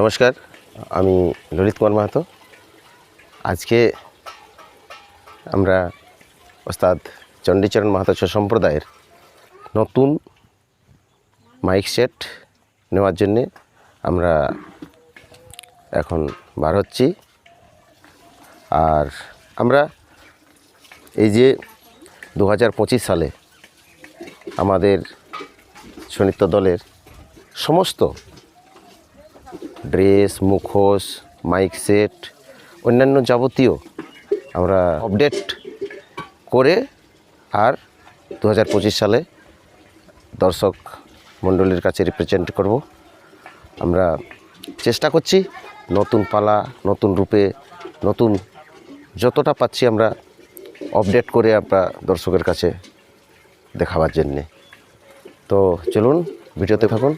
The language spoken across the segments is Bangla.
নমস্কার, আমি ললিত কুমার মাহাতো। আজকে আমরা ওস্তাদ চণ্ডীচরণ মাহাতো ছ সম্প্রদায়ের নতুন মাইক সেট নেওয়ার জন্যে আমরা এখন বার হচ্ছি। আর আমরা এই যে দু হাজার পঁচিশ সালে আমাদের সনিত্য দলের সমস্ত ড্রেস, মুখোশ, মাইক সেট, অন্যান্য যাবতীয় আমরা আপডেট করে আর দু হাজার পঁচিশ সালে দর্শক মণ্ডলীর কাছে রিপ্রেজেন্ট করব। আমরা চেষ্টা করছি নতুন পালা, নতুন রূপে, নতুন যতটা পাচ্ছি আমরা আপডেট করে আমরা দর্শকের কাছে দেখাবার জন্যে। তো চলুন, ভিডিওতে থাকুন।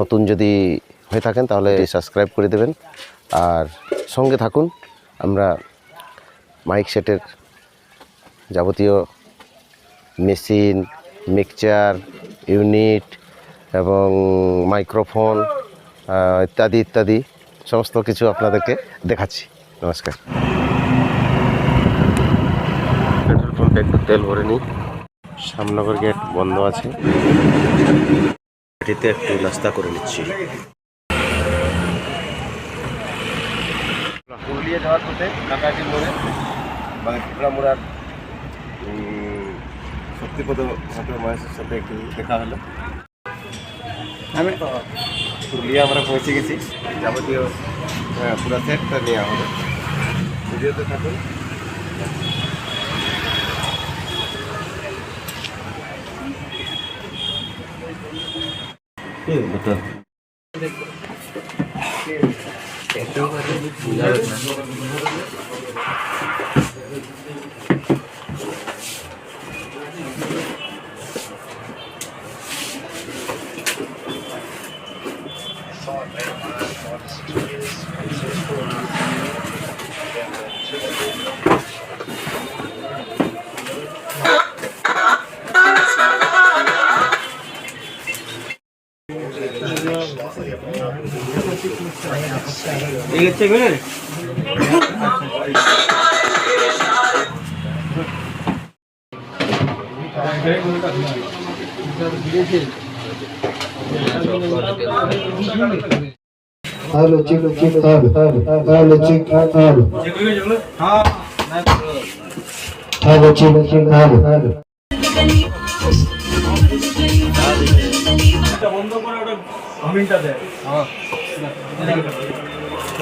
নতুন যদি হয়ে থাকেন তাহলে সাবস্ক্রাইব করে দেবেন। আর সঙ্গে থাকুন আমরা মাইক সেটের যাবতীয় মেশিন মিক্সচার ইউনিট এবং মাইক্রোফোন ইত্যাদি ইত্যাদি সমস্ত কিছু আপনাদেরকে দেখাচ্ছি। নমস্কার। পেট্রোল পাম্পে একটু তেল ভরে নিই। শ্যামনগর গেট বন্ধ আছে। এটিতে একটু নাস্তা করে নিচ্ছি। পুরুলিয়া যাওয়ার পথে কাকাটি মোড়ে মানে টুকরামুড়ার শক্তিপদ ঠাকুর মহেশের সাথে একটু দেখা হলো। আমি পুরুলিয়া আমরা পৌঁছে গেছি। যাবতীয় হ্যাঁ, পুরো সেটটা নেওয়া হবে। ভিডিওতে থাকুন। 主要是能够。বটা Hello, chick, chick, hello, hello, hello, chick, hello. Hello, chick, chick, hello, hello. বন্ধ করে ওটা হামিংটা দেয় মালটা মিলাবে তো একটু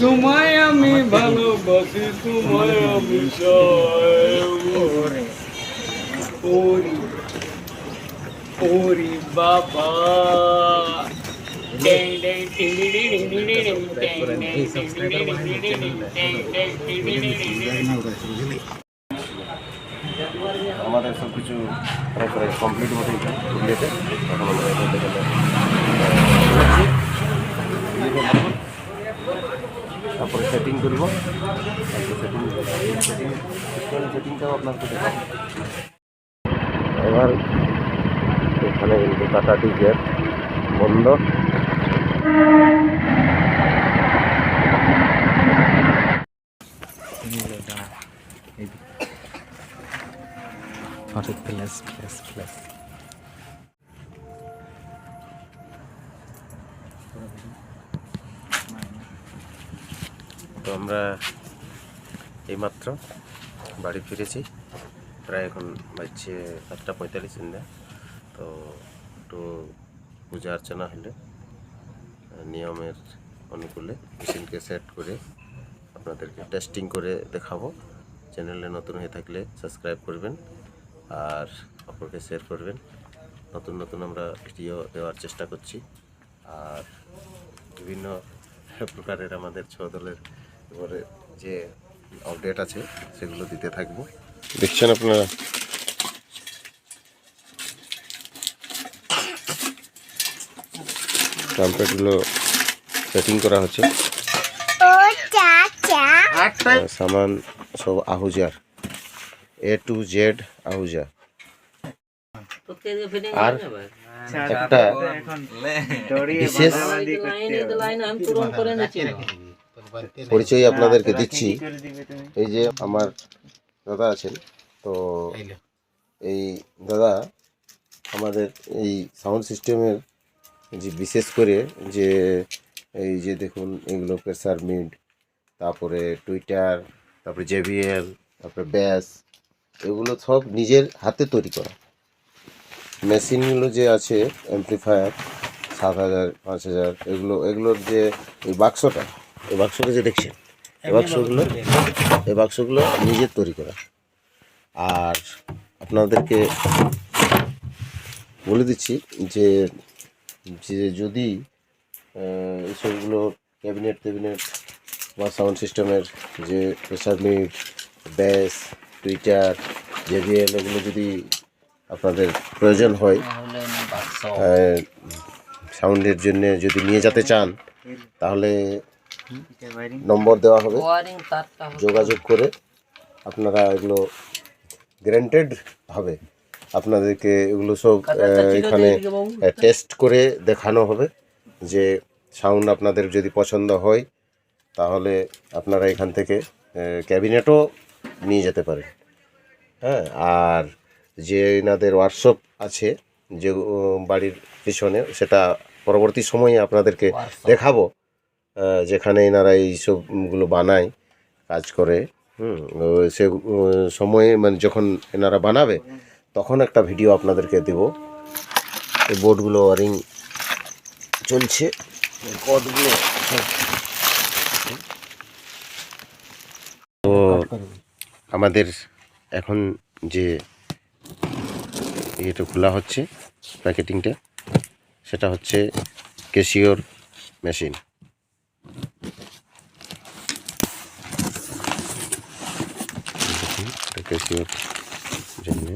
তোমায় আমি ভালোবাসি তোমায় আমি ওরি ওরি বাবা আমাদের সব কিছু কমপ্লিট পুরুলিয়াতে এখন আমরা পুরুলিয়াতে থাকব। তারপরে সেটিং করব সেটিং সেটিং সেটিংটাও আপনাকে দেখাবো। এবার এখানে কিন্তু কাটাটি গেট বন্ধ। এইমাত্র বাড়ি ফিরেছি। প্রায় এখন বাজছে সাতটা পঁয়তাল্লিশ ইন্দা তো একটু পূজা অর্চনা হলে, নিয়মের অনুকূলে মেশিনকে সেট করে আপনাদেরকে টেস্টিং করে দেখাবো। চ্যানেলে নতুন হয়ে থাকলে সাবস্ক্রাইব করবেন আর অপরকে শেয়ার করবেন। নতুন নতুন আমরা ভিডিও দেওয়ার চেষ্টা করছি। আর বিভিন্ন প্রকারের আমাদের ছ দলের এবারে যে আপডেট আছে সেগুলো দিতে থাকব। দেখছেন আপনারা? ট্রাম্পেটগুলো সেটিং করা হচ্ছে। সামান সব আহুজার। A to Z Ahuja. আর একটা বিশেষ পরিচয় আপনাদেরকে দিচ্ছি। এই যে আমার দাদা আছেন তো এই দাদা আমাদের এই সাউন্ড সিস্টেমের যে বিশেষ করে যে এই যে দেখুন এগুলো প্রেসার মিড তারপরে টুইটার তারপরে জেভিএল তারপরে ব্যাস এগুলো সব নিজের হাতে তৈরি করা। মেশিনগুলো যে আছে অ্যাম্পলিফায়ার সাত হাজার পাঁচ হাজার এগুলো এগুলোর যে এই বাক্সটা এই বাক্সগুলো যে দেখছেন, এই বাক্সগুলো এই বাক্সগুলো নিজের তৈরি করা। আর আপনাদেরকে বলে দিচ্ছি যে যে যদি এইসবগুলো ক্যাবিনেট ট্যাবিনেট বা সাউন্ড সিস্টেমের যে pressure mid, bass tweeter JBL, এগুলো যদি আপনাদের প্রয়োজন হয় সাউন্ডের জন্য যদি নিয়ে যেতে চান, তাহলে নম্বর দেওয়া হবে। যোগাযোগ করে আপনারা এগুলো গ্যারান্টেড হবে। আপনাদেরকে এগুলো সব এখানে টেস্ট করে দেখানো হবে যে সাউন্ড আপনাদের যদি পছন্দ হয় তাহলে আপনারা এখান থেকে ক্যাবিনেটও নিয়ে যেতে পারেন। হ্যাঁ আর যে এনাদের ওয়ার্কশপ আছে যে বাড়ির পিছনে সেটা পরবর্তী সময়ে আপনাদেরকে দেখাবো। যেখানে এনারা এইসবগুলো বানায়, কাজ করে সে সময়ে মানে যখন এনারা বানাবে, তখন একটা ভিডিও আপনাদেরকে দেব। এই বোর্ডগুলো ওয়ারিং চলছে। কর্ডগুলো তো আমাদের এখন যে ইয়েটা খোলা হচ্ছে, প্যাকেটিংটা, সেটা হচ্ছে কেশিওর মেশিন। কেশিওর জন্য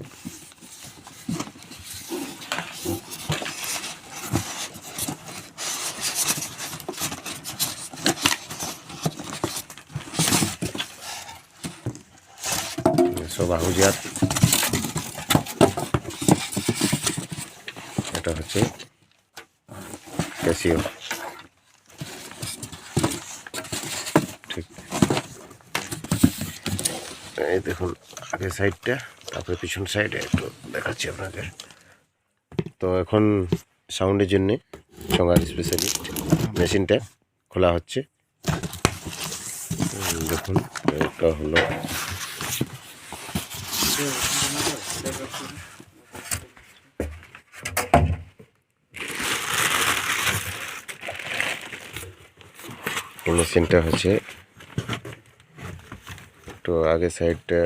সব আহুজার এটা হচ্ছে ক্যাসিও এই দেখুন, আগের সাইডটা, তারপরে পিছন সাইডে একটু দেখাচ্ছি আপনাকে। তো এখন সাউন্ডের জন্যে সঙ্গার স্পেশালিস্ট মেশিনটা খোলা হচ্ছে। দেখুন, এটা হলো মেশিনটা হচ্ছে তো আগে সাইডটা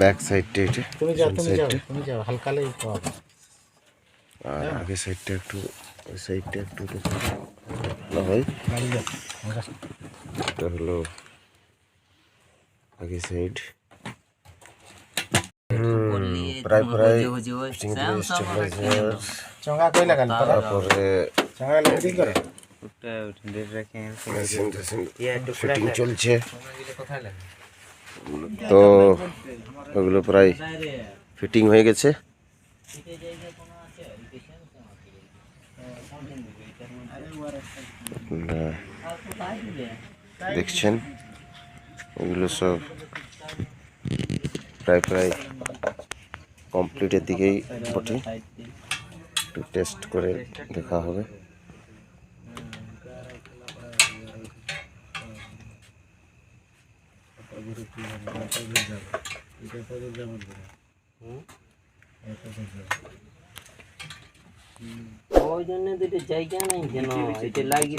ব্যাক সাইডটা এটা তুমি যাও front তুমি যাও side টা। তুমি যাও হালকা লেগে পাওয়া আর আগে সাইডটা একটু ওই সাইডটা একটু দেখুন ভালো হয় গাড়ি যাও এটা হলো আগে সাইড প্রায় প্রায় স্টেবিলাইজার চঙ্গা কই লাগাল তারপরে চঙ্গা করে? ফিটিং চলছে। তো ওগুলো প্রায় ফিটিং হয়ে গেছে। দেখছেন? এগুলো সব প্রায় প্রায় কমপ্লিটের দিকেই বটে। একটু টেস্ট করে দেখা হবে ওই জন্য জায়গা নাই কেন এটা লাগিয়ে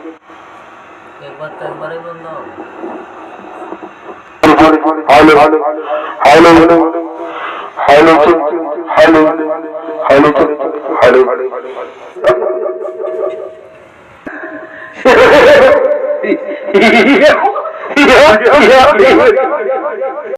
একবার তো একবারই বন্ধ হবে hello hello hello hello hello hello hello hello hello hello